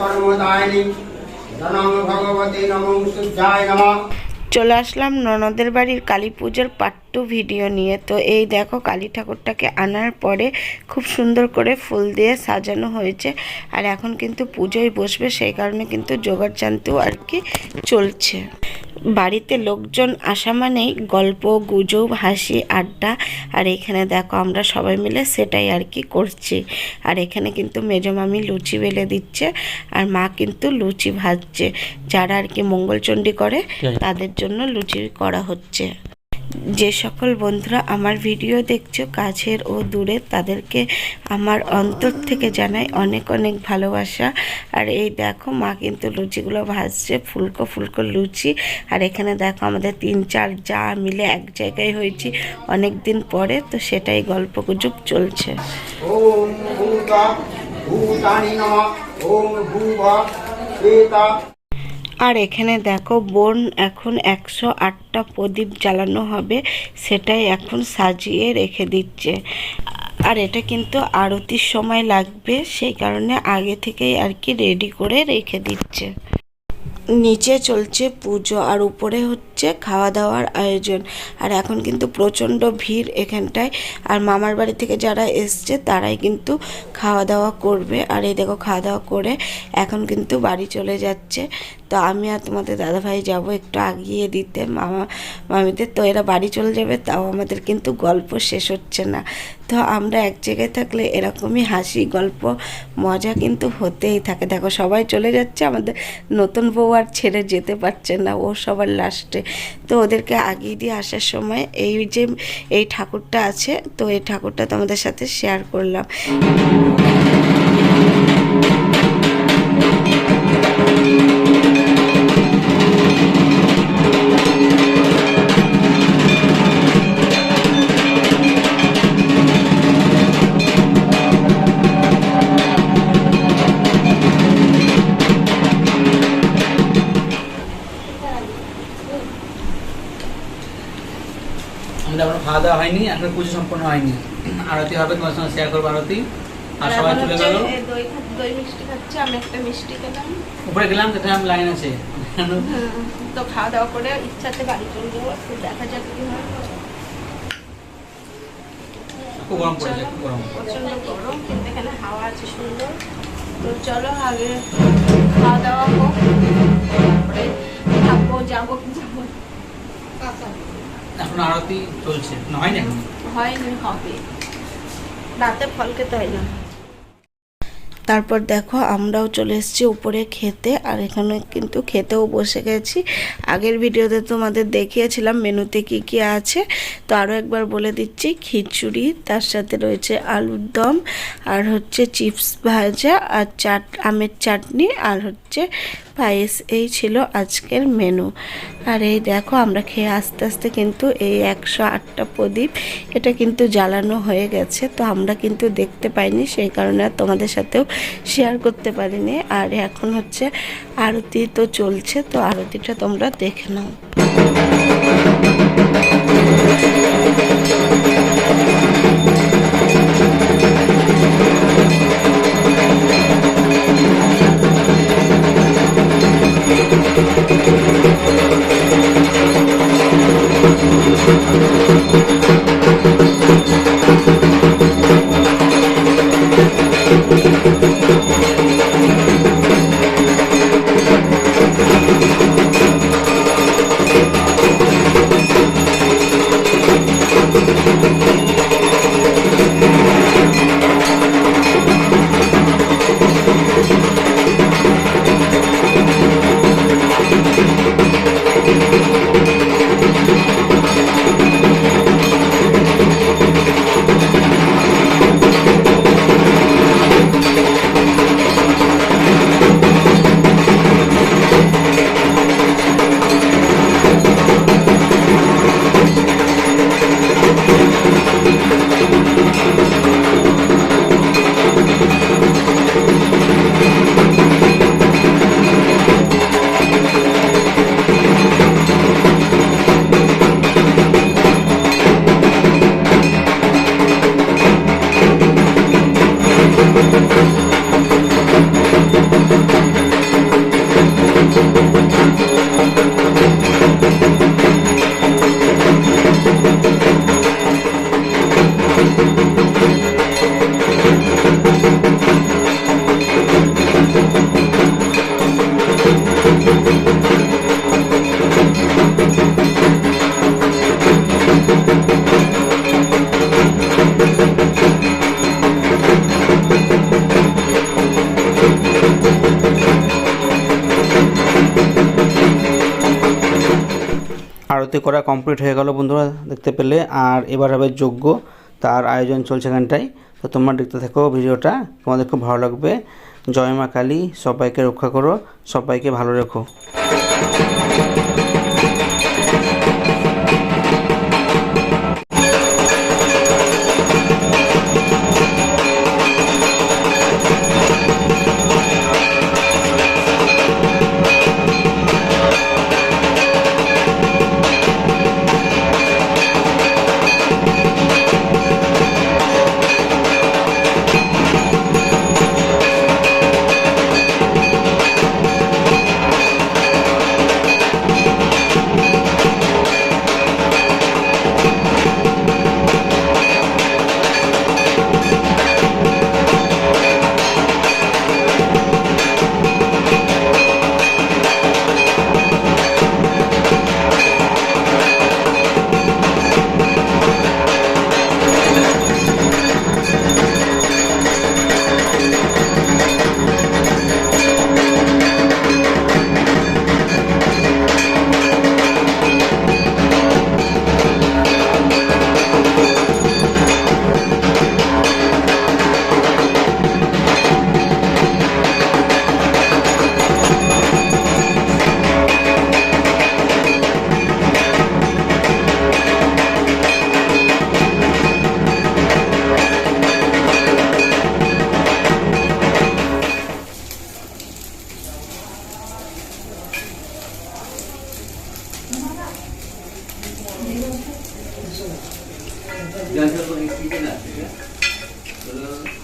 কর্মদায়িনী জনং ভগবতে নমঃ সূর্যায় নমঃ চলে আসলাম ননদের বাড়ির কালী পুজোর পাট্টু ভিডিও নিয়ে। তো এই দেখো কালী ঠাকুরটাকে আনার পরে খুব সুন্দর করে ফুল দিয়ে সাজানো হয়েছে। আর এখন কিন্তু পুজোয় বসবে, সেই কারণে কিন্তু জোগাড় জানতেও আর কি চলছে। বাড়িতে লোকজন আসা মানেই গল্প গুজব হাসি আড্ডা। আর এখানে দেখো আমরা সবাই মিলে সেটাই আর কি করছি। আর এখানে কিন্তু মেজো মামি লুচি বেলে দিচ্ছে আর মা কিন্তু লুচি ভাজছে। যারা আর কি মঙ্গলচণ্ডী করে তাদের জন্য লুচি করা হচ্ছে। যে সকল বন্ধুরা আমার ভিডিও দেখছ কাছের ও দূরে, তাদেরকে আমার অন্তর থেকে জানাই অনেক অনেক ভালোবাসা। আর এই দেখো, মা কিন্তু লুচিগুলো ভাজছে, ফুলকো ফুলকো লুচি। আর এখানে দেখো আমাদের তিন চার যা মিলে এক জায়গায় হয়েছি অনেক দিন পরে, তো সেটাই গল্প গুজব চলছে। ভূতানি নমঃ, ওম ভূব আর এখানে দেখো বোন এখন একশো আটটা প্রদীপ জ্বালানো হবে, সেটাই এখন সাজিয়ে রেখে দিচ্ছে। আর এটা কিন্তু আরতির সময় লাগবে, সেই কারণে আগে থেকেই আর কি রেডি করে রেখে দিচ্ছে। নিচে চলছে পুজো আর উপরে হচ্ছে খাওয়া দাওয়ার আয়োজন। আর এখন কিন্তু প্রচণ্ড ভিড় এখানটায়। আর মামার বাড়ি থেকে যারা এসছে, তারাই কিন্তু খাওয়া দাওয়া করবে। আর এই দেখো খাওয়া দাওয়া করে এখন কিন্তু বাড়ি চলে যাচ্ছে। তো আমি আর তোমাদের দাদাভাই যাব একটু আগিয়ে দিতে। মামা, মামিদের তো এরা বাড়ি চলে যাবে, তাও আমাদের কিন্তু গল্প শেষ হচ্ছে না। তো আমরা এক জায়গায় থাকলে এরকমই হাসি, গল্প, মজা কিন্তু হতেই থাকে। দেখো, সবাই চলে যাচ্ছে, আমাদের নতুন বউ আর ছেড়ে যেতে পারছে না, ও সবার লাস্টে। তো ওদেরকে আগিয়ে দিয়ে আসার সময় এই যে, এই ঠাকুরটা আছে, তো এই ঠাকুরটা তোমাদের সাথে শেয়ার করলাম। আমাদের এখনও খাওয়া দাওয়া হয়নি এখন পুজো সম্পন্ন হয়নি। আরতি হবে তোমার সঙ্গে শেয়ার করব আরতি। আর সবাই চলে গেল। দই দই মিষ্টি খাচ্ছে আমি একটা মিষ্টি খেলাম। উপরে গেলাম দেখলাম লাইন আছে। তো খাওয়া দাওয়া করে ইচ্ছাতে বাড়ি চলে যাব দেখা যাক কি হয়। খুব গরম পড়েছে খুব গরম প্রচণ্ড গরম কিন্তু এখানে হাওয়া আছে সুন্দর। তো চলো আগে খাওয়া দাওয়া হোক তারপরে যাব কি যাব এখন আরতি চলছে। না হয়নি হবে। রাতে ফল খেতে হয় না। তারপর দেখো আমরাও চলে এসেছি উপরে খেতে আর এখানে কিন্তু খেতেও বসে গেছি। আগের ভিডিওতে তোমাদের দেখিয়েছিলাম মেনুতে কি কি আছে। তো আরও একবার বলে দিচ্ছি খিচুড়ি তার সাথে রয়েছে আলুর দম আর হচ্ছে চিপস ভাজা আর চাট আমের চাটনি আর হচ্ছে পায়েস, এই ছিল আজকের মেনু আর এই দেখো, আমরা খেয়ে আস্তে আস্তে কিন্তু এই একশো আটটা প্রদীপ, এটা কিন্তু জ্বালানো হয়ে গেছে। তো আমরা কিন্তু দেখতে পাইনি, সেই কারণে আর তোমাদের সাথেও শেয়ার করতে পারিনি। আর এখন হচ্ছে আরতি তো চলছে, তো আরতিটা তোমরা দেখে নাও। আরতি করা কমপ্লিট হয়ে গেল বন্ধুরা, দেখতে পেলে। আর এবার হবে যজ্ঞ, তার আয়োজন চলছে এখানটায়। তো তোমরা দেখতে থাকো ভিডিওটা, তোমাদের খুব ভালো লাগবে। জয় মা কালী, সবাইকে রক্ষা করো, সবাইকে ভালো রেখো। 杨小龙你可以进来吃一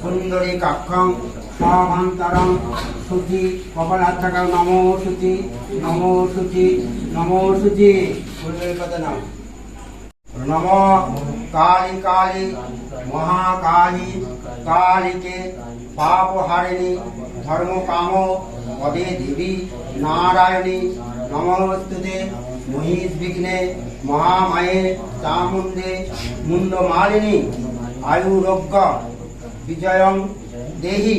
সুন্দরী কাক্ষং শুচি কপালাত্মকং নমো শুচি নমো শুচি নমো শুচি কথা নাম কালী কালী, মহাকালী কালীকে পাপহারিণী, ধর্মকাম পদে দেবী নারায়ণী। নমস্তুতে মহিষ বিঘ্নে মহামায়ে চামুণ্ডে মুন্ডমালিনী আয়ুরোগ্য বিজয়ং দেহি।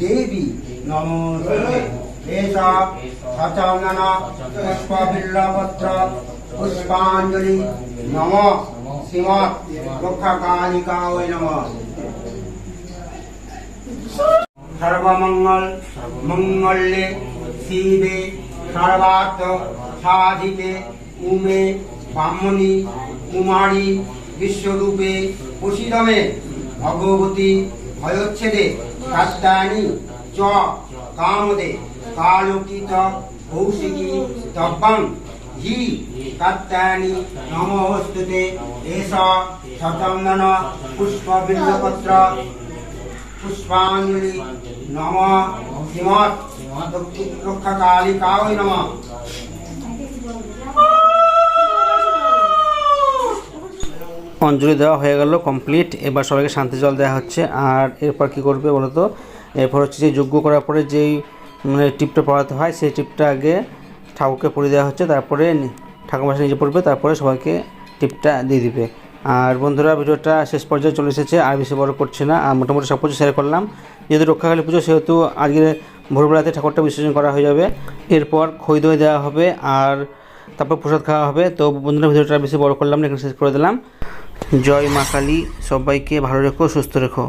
দেবী নমস্তুতে এষা পুষ্পবিল্লপত্র পুষ্পাঞ্জলি নম শ্রীমৎ রক্ষাকালিকায় নম। সর্বমঙ্গল মঙ্গলে শিবে সর্বার্থ সাধিকে উমে ব্রাহ্মণী কুমারী বিশ্বরূপে প্রসিদমে ভগবতী ভয়োচ্ছেদে কাত্যায়নী চ কামদে কালোকিত কৌশিকী তব্বং। হি কাত্যায়নী নমস্তুতে এষ সচন্দন পুষ্পবিল্লপত্র পুষ্পাঞ্জলি নম শ্রীমৎ রক্ষাকালিকায় নম। অঞ্জলি দেওয়া হয়ে গেল কমপ্লিট। এবার সবাইকে শান্তি জল দেওয়া হচ্ছে। আর এরপর কি করবে বলো তো? এরপর হচ্ছে যে যজ্ঞ করার পরে যেই মানে টিপটা পড়াতে হয়, সেই টিপটা আগে ঠাকুরকে পরিয়ে দেওয়া হচ্ছে। তারপরে নি- ঠাকুর মাসে নিজে পড়বে, তারপরে সবাইকে টিপটা দিয়ে দিবে। আর বন্ধুরা, ভিডিওটা শেষ পর্যায়ে চলে এসেছে, আর বেশি বড় করছে না। আর মোটামুটি সব কিছু শেয়ার করলাম। যেহেতু রক্ষাকালী পুজো, সেহেতু আজকে ভোরবেলাতে ঠাকুরটা বিসর্জন করা হয়ে যাবে। এরপর খই দই দেওয়া হবে। আর তারপর প্রসাদ খাওয়া হবে। তো বন্ধুরা, ভিডিওটা বেশি বড় করলাম না, এখানে শেষ করে দিলাম। জয় মা কালী, সবাইকে ভালো রেখো, সুস্থ রেখো।